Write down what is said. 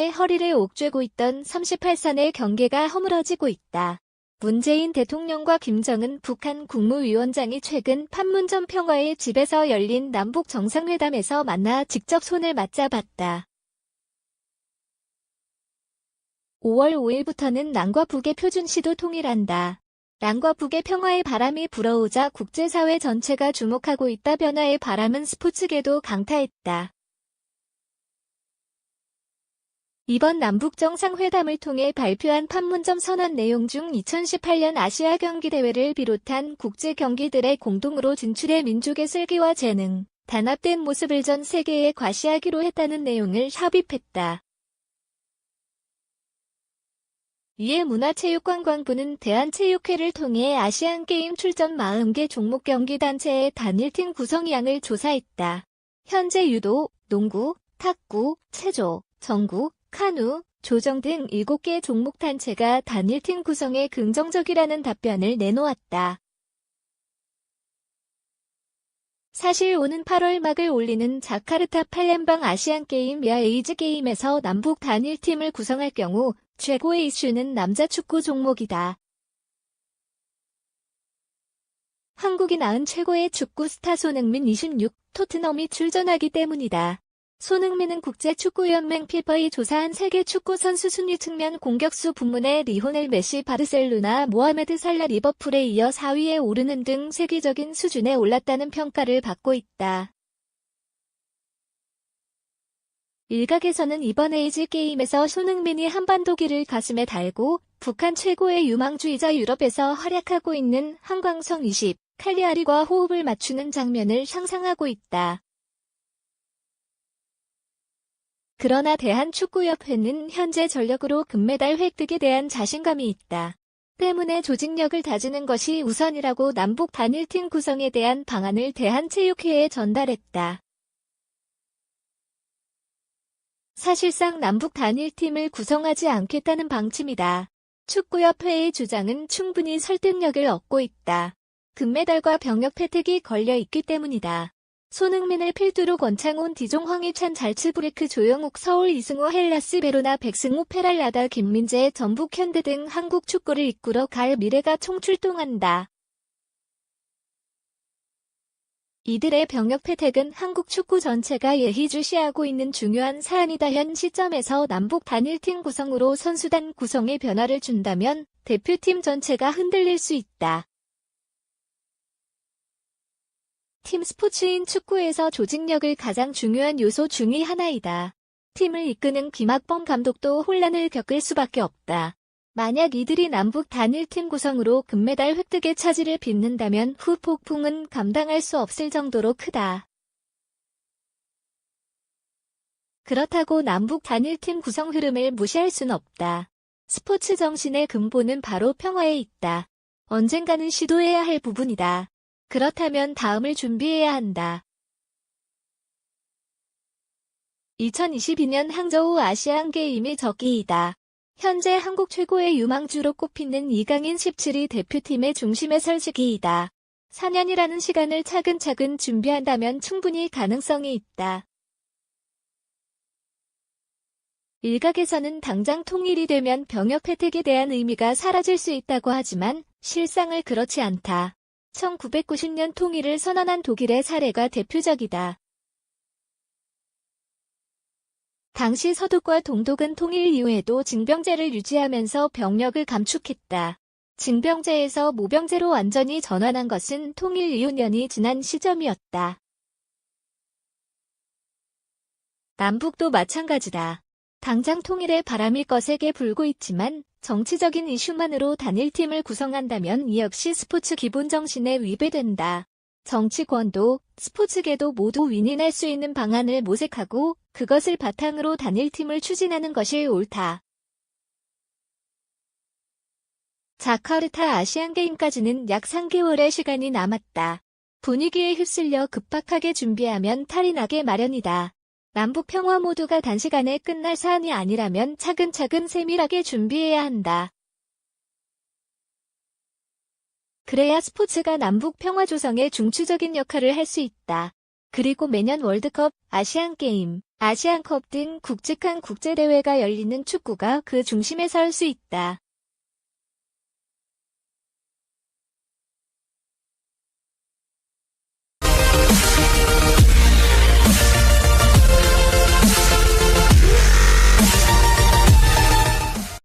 승리의 허리를 옥죄고 있던 38선의 경계가 허물어지고 있다. 문재인 대통령과 김정은 북한 국무위원장이 최근 판문점 평화의 집에서 열린 남북 정상회담에서 만나 직접 손을 맞잡았다. 5월 5일부터는 남과 북의 표준시도 통일한다. 남과 북의 평화의 바람이 불어오자 국제사회 전체가 주목하고 있다 변화의 바람은 스포츠계도 강타했다. 이번 남북 정상회담을 통해 발표한 판문점 선언 내용 중 2018년 아시아 경기대회를 비롯한 국제 경기들의 공동으로 진출해 민족의 슬기와 재능, 단합된 모습을 전 세계에 과시하기로 했다는 내용을 합의했다. 이에 문화체육관광부는 대한체육회를 통해 아시안게임 출전 40개 종목 경기 단체의 단일팀 구성량을 조사했다. 현재 유도, 농구, 탁구, 체조, 정구, 카누, 조정 등 7개 종목 단체가 단일팀 구성에 긍정적이라는 답변을 내놓았다. 사실 오는 8월 막을 올리는 자카르타 팔렘방 아시안게임이야 에이즈게임에서 남북 단일팀을 구성할 경우 최고의 이슈는 남자 축구 종목이다. 한국이 낳은 최고의 축구 스타 손흥민 26, 토트넘이 출전하기 때문이다. 손흥민은 국제축구연맹 피파이 조사한 세계 축구 선수 순위 측면 공격수 부문에 리호넬 메시 바르셀로나 모하메드 살라 리버풀에 이어 4위에 오르는 등 세계적인 수준에 올랐다는 평가를 받고 있다. 일각에서는 이번 에이즈 게임에서 손흥민이 한반도기를 가슴에 달고 북한 최고의 유망주이자 유럽에서 활약하고 있는 한광성 20, 칼리아리과 호흡을 맞추는 장면을 상상하고 있다. 그러나 대한축구협회는 현재 전력으로 금메달 획득에 대한 자신감이 있다. 때문에 조직력을 다지는 것이 우선이라고 남북 단일팀 구성에 대한 방안을 대한체육회에 전달했다. 사실상 남북 단일팀을 구성하지 않겠다는 방침이다. 축구협회의 주장은 충분히 설득력을 얻고 있다. 금메달과 병역 혜택이 걸려 있기 때문이다. 손흥민을 필두로 권창훈 디종 황희찬 잘츠브레크 조영욱 서울 이승우 헬라스 베로나 백승우 페랄라다 김민재 전북 현대 등 한국 축구를 이끌어 갈 미래가 총출동한다. 이들의 병역 혜택은 한국 축구 전체가 예의주시하고 있는 중요한 사안이다. 현 시점에서 남북 단일팀 구성으로 선수단 구성에 변화를 준다면 대표팀 전체가 흔들릴 수 있다. 팀 스포츠인 축구에서 조직력을 가장 중요한 요소 중의 하나이다. 팀을 이끄는 김학범 감독도 혼란을 겪을 수밖에 없다. 만약 이들이 남북 단일팀 구성으로 금메달 획득의 차질을 빚는다면 후 폭풍은 감당할 수 없을 정도로 크다. 그렇다고 남북 단일팀 구성 흐름을 무시할 순 없다. 스포츠 정신의 근본은 바로 평화에 있다. 언젠가는 시도해야 할 부분이다. 그렇다면 다음을 준비해야 한다. 2022년 항저우 아시안게임이 적기이다. 현재 한국 최고의 유망주로 꼽히는 이강인 17위 대표팀의 중심에 설 시기이다. 4년이라는 시간을 차근차근 준비한다면 충분히 가능성이 있다. 일각에서는 당장 통일이 되면 병역 혜택에 대한 의미가 사라질 수 있다고 하지만 실상을 그렇지 않다. 1990년 통일을 선언한 독일의 사례가 대표적이다. 당시 서독과 동독은 통일 이후에도 징병제를 유지하면서 병력을 감축했다. 징병제에서 모병제로 완전히 전환한 것은 통일 이후 년이 지난 시점이었다. 남북도 마찬가지다. 당장 통일의 바람이 거세게 불고 있지만 정치적인 이슈만으로 단일팀을 구성한다면 이 역시 스포츠 기본 정신에 위배된다. 정치권도 스포츠계도 모두 윈윈할 수 있는 방안을 모색하고 그것을 바탕으로 단일팀을 추진하는 것이 옳다. 자카르타 아시안게임까지는 약 3개월의 시간이 남았다. 분위기에 휩쓸려 급박하게 준비하면 탈이 나게 마련이다. 남북 평화 모두가 단시간에 끝날 사안이 아니라면 차근차근 세밀하게 준비해야 한다. 그래야 스포츠가 남북 평화 조성에 중추적인 역할을 할 수 있다. 그리고 매년 월드컵, 아시안게임, 아시안컵 등 굵직한 국제대회가 열리는 축구가 그 중심에 설 수 있다.